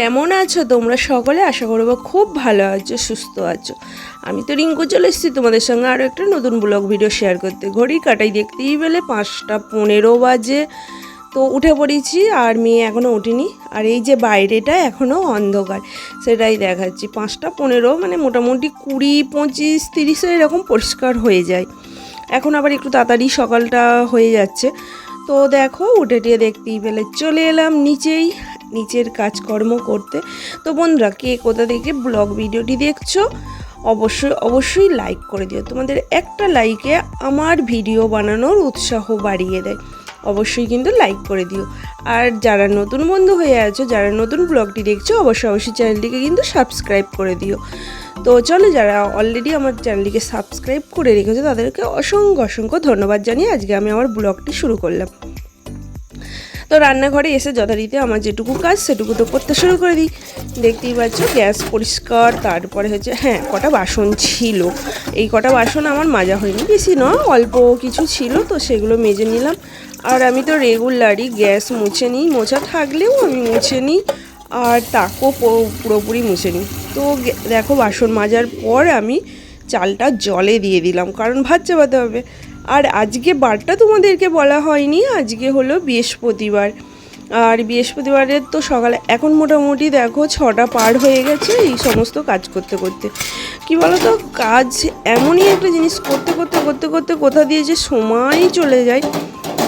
কেমন আছো? তোমরা সকলে আশা করব খুব ভালো আছো, সুস্থ আছো। আমি তো রিঙ্কু, চলে এসেছি তোমাদের সঙ্গে আরও একটা নতুন ব্লগ ভিডিও শেয়ার করতে। ঘড়ি কাটাই দেখতেই পেলে পাঁচটা পনেরো বাজে। তো উঠে পড়েছি আর মেয়ে এখনও ওঠেনি। আর এই যে বাইরেটা এখনও অন্ধকার, সেটাই দেখাচ্ছি। পাঁচটা পনেরো মানে মোটামুটি কুড়ি, পঁচিশ তিরিশে এরকম পরিষ্কার হয়ে যায়। এখন আবার একটু তাড়াতাড়ি সকালটা হয়ে যাচ্ছে। তো দেখো, উঠে টিয়ে দেখতেই পেলে। চলে এলাম নিচেই। নিচের কাজকর্ম করতে। তো বন্ধুরা, কে কোথা থেকে ব্লগ ভিডিওটি দেখছ, অবশ্যই অবশ্যই লাইক করে দিও। তোমাদের একটা লাইকে আমার ভিডিও বানানোর উৎসাহ বাড়িয়ে দেয়। অবশ্যই কিন্তু লাইক করে দিও। আর যারা নতুন বন্ধু হয়ে আছো, যারা নতুন ব্লগটি দেখছ, অবশ্যই অবশ্যই চ্যানেলটিকে কিন্তু সাবস্ক্রাইব করে দিও। তো চলো, যারা অলরেডি আমার চ্যানেলটিকে সাবস্ক্রাইব করে রেখেছো, তাদেরকে অসংখ্য অসংখ্য ধন্যবাদ জানিয়ে আজকে আমি আমার ব্লগটি শুরু করলাম। তো রান্নাঘরে এসে যথারীতি আমার যেটুকু কাজ, সেটুকু তো করতে শুরু করে দিই। দেখতেই পাচ্ছ গ্যাস পরিষ্কার, তারপরে হচ্ছে হ্যাঁ কটা বাসন ছিল। এই কটা বাসন আমার মাজা হয়নি, বেশি নয়, অল্প কিছু ছিল, তো সেগুলো মেজে নিলাম। আর আমি তো রেগুলারই গ্যাস মুছে নিই, মোছা থাকলেও আমি মুছে নিই, আর তাকও পুরোপুরি মুছে নিই। তো দেখো, বাসন মাজার পর আমি চালটা জলে দিয়ে দিলাম, কারণ ভাত চাপাতে হবে। আর আজকে বারটা তোমাদেরকে বলা হয়নি, আজকে হলো বৃহস্পতিবার। আর বৃহস্পতিবারের তো সকালে, এখন মোটামুটি দেখো ছটা পার হয়ে গেছে এই সমস্ত কাজ করতে করতে। কি বলো তো কাজ এমনই একটা জিনিস করতে করতে করতে করতে কোথা দিয়ে যে সময় চলে যায়,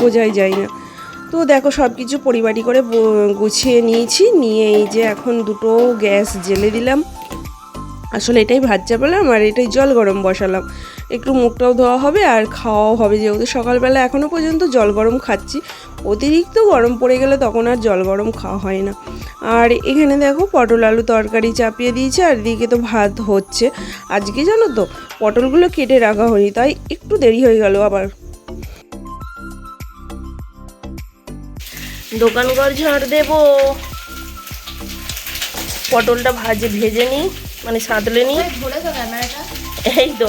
বোঝাই যায় না। তো দেখো সব কিছু পরিবারি করে গুছিয়ে নিয়েছি, নিয়ে এই যে এখন দুটো গ্যাস জেলে দিলাম। আসলে এটাই ভাত চাপালাম আর এটাই জল গরম বসালাম। একটু মুখটাও ধোয়া হবে আর খাওয়াও হবে। যেহেতু সকালবেলা এখনও পর্যন্ত জল গরম খাচ্ছি অতিরিক্ত গরম পড়ে গেলে তখন আর জল গরম খাওয়া হয় না। আর এখানে দেখো পটল আলু তরকারি চাপিয়ে দিয়েছে আর এদিকে তো ভাত হচ্ছে। আজকে জানো তো পটলগুলো কেটে রাখা হয়নি তাই একটু দেরি হয়ে গেল আবার। দোকান ঘর ঝাড় দেবো। পটলটা ভাজে ভেজে নিই মানে সাঁতলে নিই। এই তো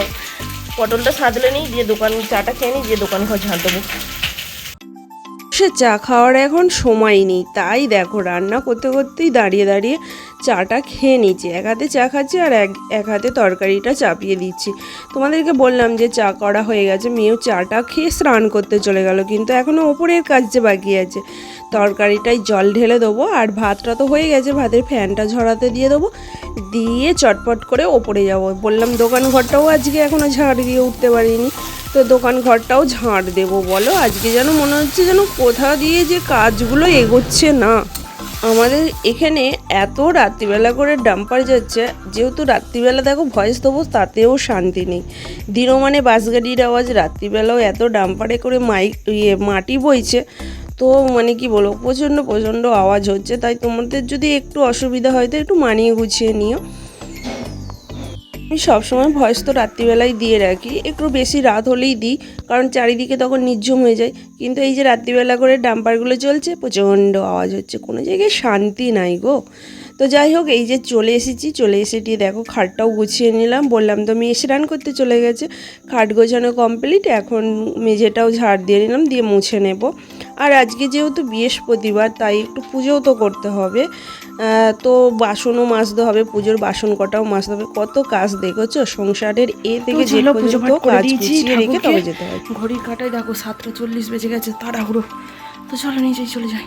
পটলটা সাজলে নিই, দিয়ে দোকান চাটা খেয়ে নিই, দিয়ে দোকান ঘর ঝাঁট দেবো। সে চা খাওয়ার এখন সময় নেই, তাই দেখো রান্না করতে করতেই দাঁড়িয়ে দাঁড়িয়ে চাটা খেয়ে নিচ্ছি। এক হাতে চা খাচ্ছি আর এক এক হাতে তরকারিটা চাপিয়ে দিচ্ছি। তোমাদেরকে বললাম যে চা করা হয়ে গেছে, মেয়েও চাটা খেয়ে স্নান করতে চলে গেল, কিন্তু এখনও ওপরের কাজ যে বাকি আছে। তরকারিটায় জল ঢেলে দেবো আর ভাতটা তো হয়ে গেছে, ভাতের ফ্যানটা ঝরাতে দিয়ে দেবো। দিয়ে চটপট করে ওপরে যাব। বললাম, দোকান ঘরটাও আজকে এখনও ঝাড় দিয়ে উঠতে পারিনি। তো দোকান ঘরটাও ঝাড় দেবো বলো, আজকে যেন মনে হচ্ছে যেন কোথা দিয়ে যে কাজগুলো এগোচ্ছে না। আমাদের এখানে এত রাত্রিবেলা করে ডাম্পার যাচ্ছে, যেহেতু রাত্রিবেলা দেখো ভয়েস দেবো, তাতেও শান্তি নেই। দিনও মানে বাস গাড়ির আওয়াজ, রাত্রিবেলাও এত ডাম্পারে করে মাইক ইয়ে মাটি বইছে। তো মানে কি বলব, প্রচণ্ড প্রচণ্ড আওয়াজ হচ্ছে। তাই তোমাদের যদি একটু অসুবিধা হয় তো একটু মানিয়ে গুছিয়ে নিও। আমি সবসময় ভয়েস তো রাত্রিবেলায় দিয়ে রাখি। একটু বেশি রাত হলেই দিই, কারণ চারিদিকে তখন নির্ঝুম হয়ে যায়। কিন্তু এই যে রাত্রিবেলা করে ডাম্পারগুলো চলছে, প্রচণ্ড আওয়াজ হচ্ছে। কোনো জায়গায় শান্তি নাই গো। তো যাই হোক, এই যে চলে এসেছি, চলে এসে দিয়ে দেখো খাটটাও গুছিয়ে নিলাম। বললাম তো মেয়ে স্নান করতে চলে গেছে। খাট গোছানো কমপ্লিট এখন মেঝেটাও ঝাড় দিয়ে নিলাম, দিয়ে মুছে নেব। আর আজকে যেহেতু বৃহস্পতিবার তাই একটু পুজোও তো করতে হবে। তো বাসনও মাজতে হবে পুজোর বাসন কটাও মাজতে হবে। কত কাজ দেখেছ? সংসারের এ থেকে যে পুজো পর্যন্ত কাজ গুছিয়ে রেখে তবে যেতে হবে ঘড়ির কাটায় দেখো সাতটা চল্লিশ বেজে গেছে তাড়াহুড়ো। তো চলো নিজেই চলে যাই।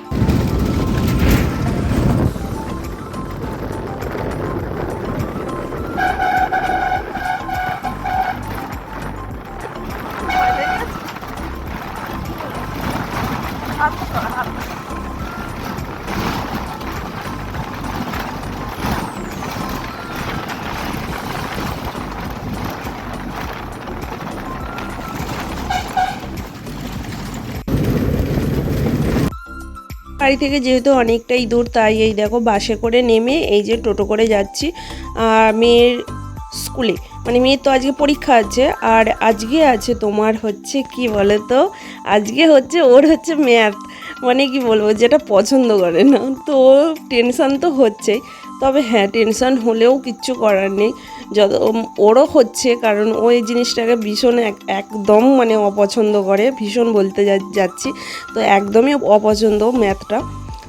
বাড়ি থেকে যেহেতু অনেকটাই দূর, তাই এই দেখো বাসে করে নেমে এই যে টোটো করে যাচ্ছি আর মেয়ের স্কুলে। মানে মেয়ের তো আজকে পরীক্ষা আছে, আর আজকে আছে তোমার হচ্ছে কি বলে তো আজকে হচ্ছে ওর হচ্ছে ম্যাথ মানে কি বলব, যেটা পছন্দ করে না। তো টেনশান তো হচ্ছেই। তবে হ্যাঁ টেনশান হলেও কিচ্ছু করার নেই। যত ওরও হচ্ছে, কারণ ও এই জিনিসটাকে ভীষণ এক, একদম মানে অপছন্দ করে, ভীষণ বলতে যাচ্ছি। তো একদমই অপছন্দ ম্যাথটা।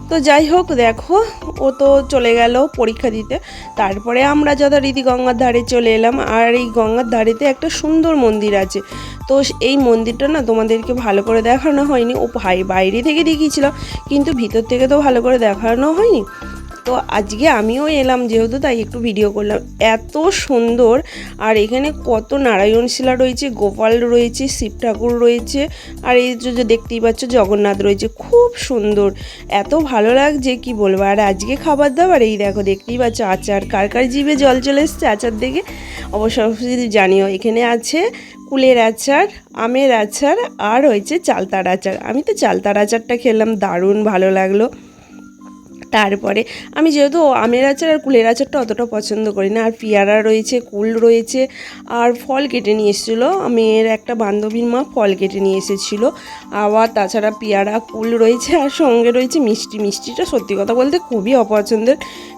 তো যাই হোক, দেখো, ও তো চলে গেল পরীক্ষা দিতে। তারপরে আমরা যথারীতি গঙ্গার ধারে চলে এলাম, আর এই গঙ্গার ধারেতে একটা সুন্দর মন্দির আছে। তো এই মন্দিরটা না তোমাদেরকে ভালো করে দেখানো হয়নি। ও ভাই, বাইরে থেকে দেখিয়েছিলাম, কিন্তু ভিতর থেকে তো ভালো করে দেখানো হয়নি। তো আজকে আমিও এলাম যেহেতু, তাই একটু ভিডিও করলাম। এত সুন্দর, আর এখানে কত নারায়ণ শিলা রয়েছে, গোপাল রয়েছে, শিব ঠাকুর রয়েছে, আর এই যে দেখতেই পাচ্ছ জগন্নাথ রয়েছে, খুব সুন্দর। এত ভালো লাগছে, কি বলব? আর আজকে খাবার দাবার, এই দেখো, দেখতেই পাচ্ছ আচার। কার কার জিভে জল চলে এসছে আচার দেখে অবশ্য জানিও, এখানে আছে কুলের আচার, আমের আচার, আর হয়েছে চালতার আচার। আমি তো চালতার আচারটা খেলাম, দারুণ ভালো লাগল। তারপরে আমি যেহেতু আমের আচার আর কুলের আচারটা অতটা পছন্দ করি না, আর পেয়ারা রয়েছে, কুল রয়েছে, আর ফল কেটে নিয়ে এসেছিল। মেয়ের একটা বান্ধবীর মা ফল কেটে নিয়ে এসেছিল। আবার তাছাড়া পেয়ারা, কুল রয়েছে, আর সঙ্গে রয়েছে মিষ্টি। মিষ্টিটা সত্যি কথা বলতে খুবই অপছন্দের।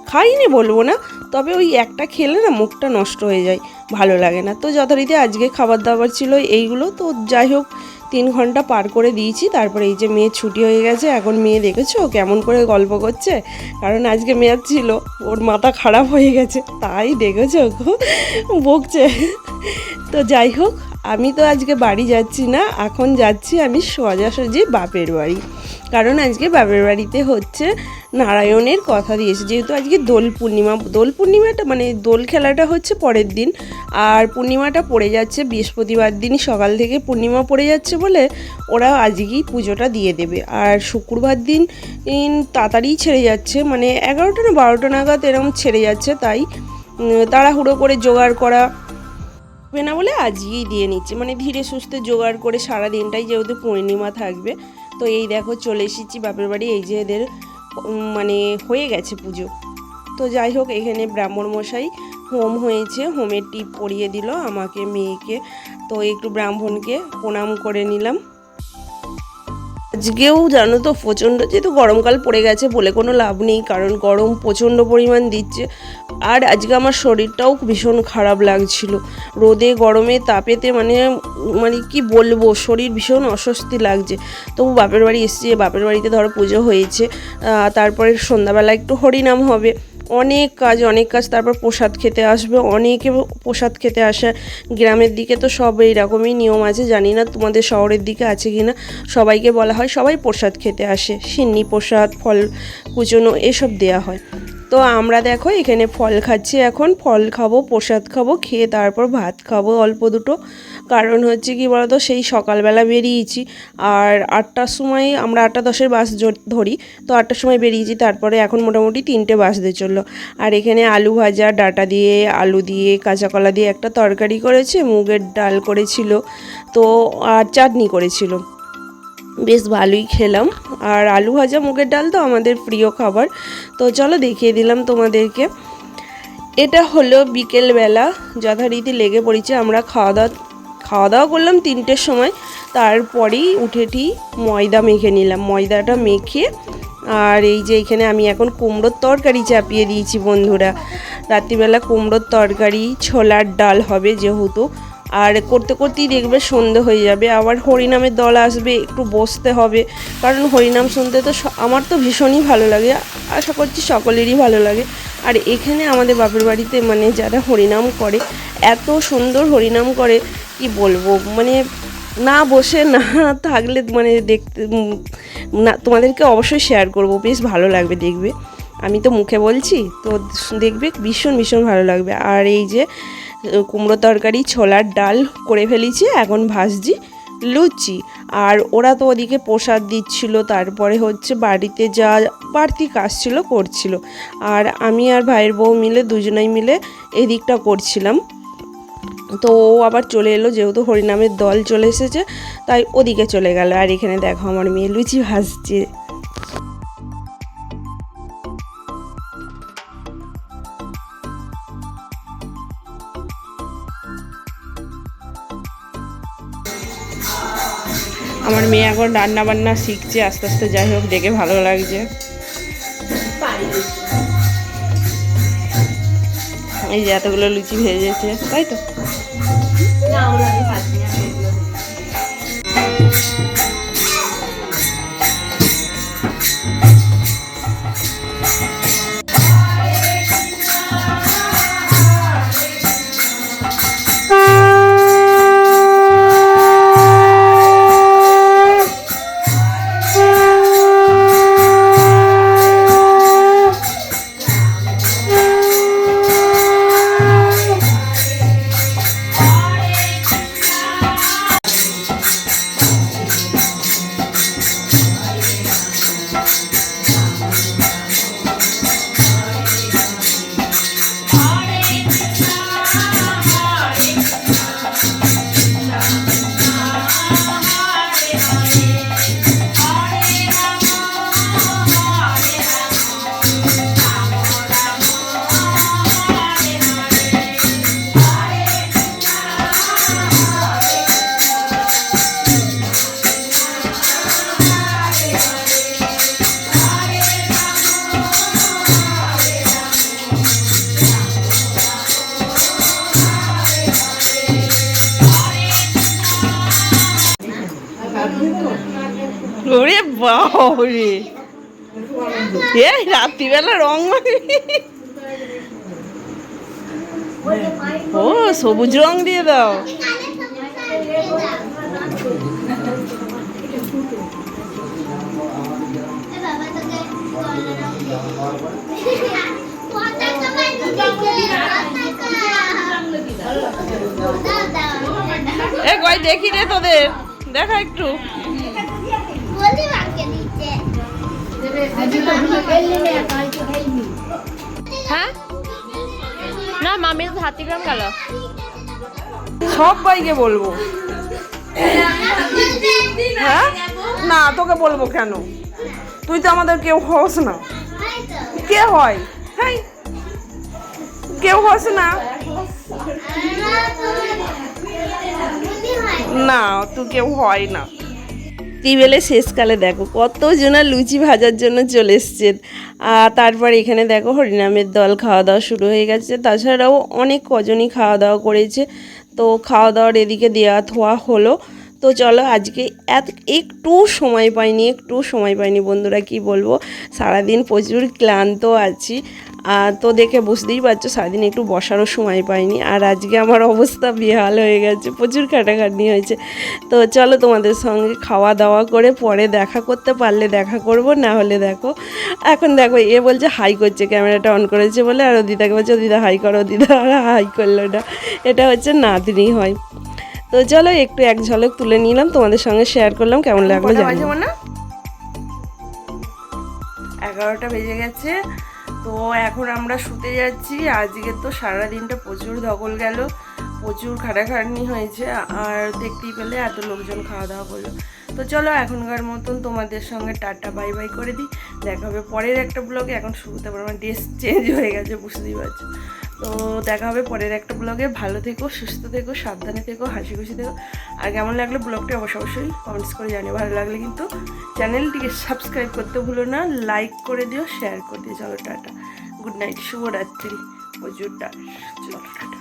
খাইনি বলব না, তবে ওই একটা খেলে না মুখটা নষ্ট হয়ে যায়, ভালো লাগে না। তো যথারীতি আজকে খাবার দাবার ছিল এইগুলো। তো যাই হোক তিন ঘণ্টা পার করে দিয়েছি, তারপরে এই যে মেয়ে ছুটি হয়ে গেছে, এখন মেয়ে দেখেছ কেমন করে গল্প করছে? কারণ আজকে মেয়াদ ছিল, ওর মাথা খারাপ হয়ে গেছে, তাই দেখেছ বকছে। তো যাই হোক আমি তো আজকে বাড়ি যাচ্ছি না, এখন যাচ্ছি আমি সোজাসুজি বাপের বাড়ি। কারণ আজকে বাপের বাড়িতে হচ্ছে নারায়ণের কথা দিয়েছে। যেহেতু আজকে দোল পূর্ণিমা, দোল পূর্ণিমাটা মানে দোল খেলাটা হচ্ছে পরের দিন। আর পূর্ণিমাটা পড়ে যাচ্ছে বৃহস্পতিবার দিন, সকাল থেকে পূর্ণিমা পড়ে যাচ্ছে বলে ওরা আজকেই পুজোটা দিয়ে দেবে। আর শুক্রবার দিন তাড়াতাড়ি ছেড়ে যাচ্ছে মানে এগারোটা না বারোটা নাগাদ এরকম ছেড়ে যাচ্ছে, তাই তাড়াহুড়ো করে জোগাড় করা হবে না বলে আজকেই দিয়ে নিচ্ছি। মানে ধীরে সুস্থে জোগাড় করে সারা দিনটাই যেহেতু পূর্ণিমা থাকবে, তো এই দেখো চলে এসেছি বাপের বাড়ি, এই যে এদের মানে হয়ে গেছে পুজো। তো যাই হোক, এখানে ব্রাহ্মণ মশাই হোম হয়েছে, হোমের টিপ পরিয়ে দিল আমাকে, মেয়েকে। তো একটু ব্রাহ্মণকে প্রণাম করে নিলাম। আজকেও জানো তো, প্রচণ্ড যেহেতু গরমকাল পড়ে গেছে, বলে কোনো লাভ নেই, কারণ গরম প্রচণ্ড পরিমাণ দিচ্ছে। আর আজকে আমার শরীরটাও ভীষণ খারাপ লাগছিল। রোদে, গরমে, তাপেতে মানে মানে কি বলব, শরীর ভীষণ অস্বস্তি লাগছে। তবু বাপের বাড়ি এসেছি, বাপের বাড়িতে ধরো পুজো হয়েছে তারপরে সন্ধ্যাবেলা একটু হরিনাম হবে। অনেক কাজ অনেক কাজ তারপর প্রসাদ খেতে আসবে, অনেকে প্রসাদ খেতে আসে। গ্রামের দিকে তো সব এইরকমই নিয়ম আছে, জানি না তোমাদের শহরের দিকে আছে কি না সবাইকে বলা হয় সবাই প্রসাদ খেতে আসে, সিন্নি প্রসাদ, ফল কুচনো এসব দেয়া হয়। তো আমরা দেখো এখানে ফল খাচ্ছি এখন, ফল খাব, প্রসাদ খাব, খেয়ে তারপর ভাত খাব, অল্প দুটো। কারণ হচ্ছে কি বলতো, সেই সকালবেলা বেরিয়েছি আর আটটার সময় আমরা আটটা দশের বাস ধরি, তো আটটার সময় বেরিয়েছি, তারপরে এখন মোটামুটি তিনটে বাসতে চলল। আর এখানে আলু ভাজা, ডাটা দিয়ে, আলু দিয়ে, কাঁচা কলা দিয়ে একটা তরকারি করেছে, মুগের ডাল করেছিল, তো আর চাটনি করেছিল। বেশ ভালোই খেলাম। আর আলু ভাজা, মুগের ডাল তো আমাদের প্রিয় খাবার। তো চলো দেখিয়ে দিলাম তোমাদেরকে। এটা হলো বিকেলবেলা, যথারীতি লেগে পড়েছে, আমরা খাওয়া দাওয়া খাওয়া দাওয়া করলাম তিনটের সময়। তারপরেই উঠেটি ময়দা মেখে নিলাম। ময়দাটা মেখে আর এই যে এখানে আমি এখন কুমড়োর তরকারি চাপিয়ে দিয়েছি বন্ধুরা। রাত্রিবেলা কুমড়োর তরকারি, ছোলার ডাল হবে যেহেতু। আর করতে করতেই দেখবে সন্ধে হয়ে যাবে। আবার হরিনামের দল আসবে, একটু বসতে হবে। কারণ হরিনাম শুনতে তো আমার তো ভীষণই ভালো লাগে। আশা করছি সকলেরই ভালো লাগে। আর এখানে আমাদের বাপের বাড়িতে মানে যারা হরিনাম করে, এত সুন্দর হরিনাম করে, কি বলব? মানে না বসে না থাকলে মানে দেখতে না, তোমাদেরকে অবশ্যই শেয়ার করব। বেশ ভালো লাগবে দেখবে। আমি তো মুখে বলছি, তো দেখবে ভীষণ ভীষণ ভালো লাগবে। আর এই যে, কুমড়ো তরকারি, ছোলার ডাল করে ফেলেছি, এখন ভাজছি। লুচি। আর ওরা তো ওদিকে প্রসাদ দিচ্ছিল, তারপরে হচ্ছে বাড়িতে যা বাড়তি কাজ ছিল করছিল। আর আমি আর ভাইয়ের বউ মিলে দুজনাই মিলে এদিকটা করছিলাম। তো ও আবার চলে এলো, যেহেতু হরিনামের দল চলে এসেছে, তাই ওদিকে চলে গেল। আর এখানে দেখো আমার মেয়ে লুচি ভাজছে। আমার মেয়ে এখন রান্না বান্না শিখছে, আস্তে আস্তে যাই হোক, দেখে ভালো লাগছে। এই যে এতগুলো লুচি ভেজেছে, তাই তো? বাবরে এই রাত্রিবেলা রং ও, সবুজ রং দিয়ে দাও। এ, কই, দেখি রে তোদের। দেখা একটু। হ্যাঁ? না মামি তো হাতি গ্রাম গেল। সবাইকে বলব। হ্যাঁ? না, তোকে বলব কেন? তুই তো আমাদের কেউ হস না। কে হয়? হ্যাঁ কেউ হস না? না, তুই কেউ হয় না। টিবেলে শেষকালে দেখো কত জনা লুচি ভাজার জন্য চলে এসছে আর তারপর এখানে দেখো হরিনামের দল খাওয়া দাওয়া শুরু হয়ে গেছে। তাছাড়াও অনেক কজনই খাওয়া দাওয়া করেছে। তো খাওয়া দাওয়ার এদিকে দেওয়া থোয়া হলো। তো চলো আজকে এত, একটু সময় পাইনি, একটু সময় পাইনি বন্ধুরা, কি বলব? সারাদিন প্রচুর ক্লান্ত আছি। তো দেখে বুঝতেই পারছ সারাদিন একটু বসারও সময় পাইনি। আর আজকে আমার অবস্থা বেহাল হয়ে গেছে প্রচুর খাটাখাটনি হয়েছে। তো চলো তোমাদের সঙ্গে খাওয়া দাওয়া করে পরে দেখা করতে পারলে দেখা করব না হলে দেখো। এখন দেখো এ বলছে হাই করছে ক্যামেরাটা অন করেছে বলে আর দিদাকে বলছে "ও দিদা হাই করো দিদা আর হাই করল না। এটা হচ্ছে নাতনি হয়। তো চলো একটু এক ঝলক তুলে নিলাম তোমাদের সঙ্গে শেয়ার করলাম কেমন লাগল জানি। এগারোটা বেজে গেছে। তো এখন আমরা শুতে যাচ্ছি। আজকে তো সারা দিনটা প্রচুর ধকল গেল, প্রচুর খাটাখাটনি হয়েছে, আর দেখতেই পেলে এত লোকজন খাওয়া দাওয়া করল। তো চলো এখনকার মতন তোমাদের সঙ্গে টাটা, বাই বাই করে দিই। দেখা হবে পরের একটা ব্লগে এখন শুরুতে আমার ড্রেস চেঞ্জ হয়ে গেছে, বুঝতেই পারছ। তো দেখা হবে পরের একটা ব্লগে ভালো থেকো, সুস্থ থেকো, সাবধানে থেকো হাসি খুশি থেকো। আর কেমন লাগল ব্লগটি অবশ্যই অবশ্যই কমেন্টস করে জানিও। ভালো লাগলে কিন্তু চ্যানেলটিকে সাবস্ক্রাইব করতে ভুলো না লাইক করে দিও শেয়ার করে দিও। চলো টাটা। গুড নাইট শুভরাত্রি। প্রচুর চলো টাটা।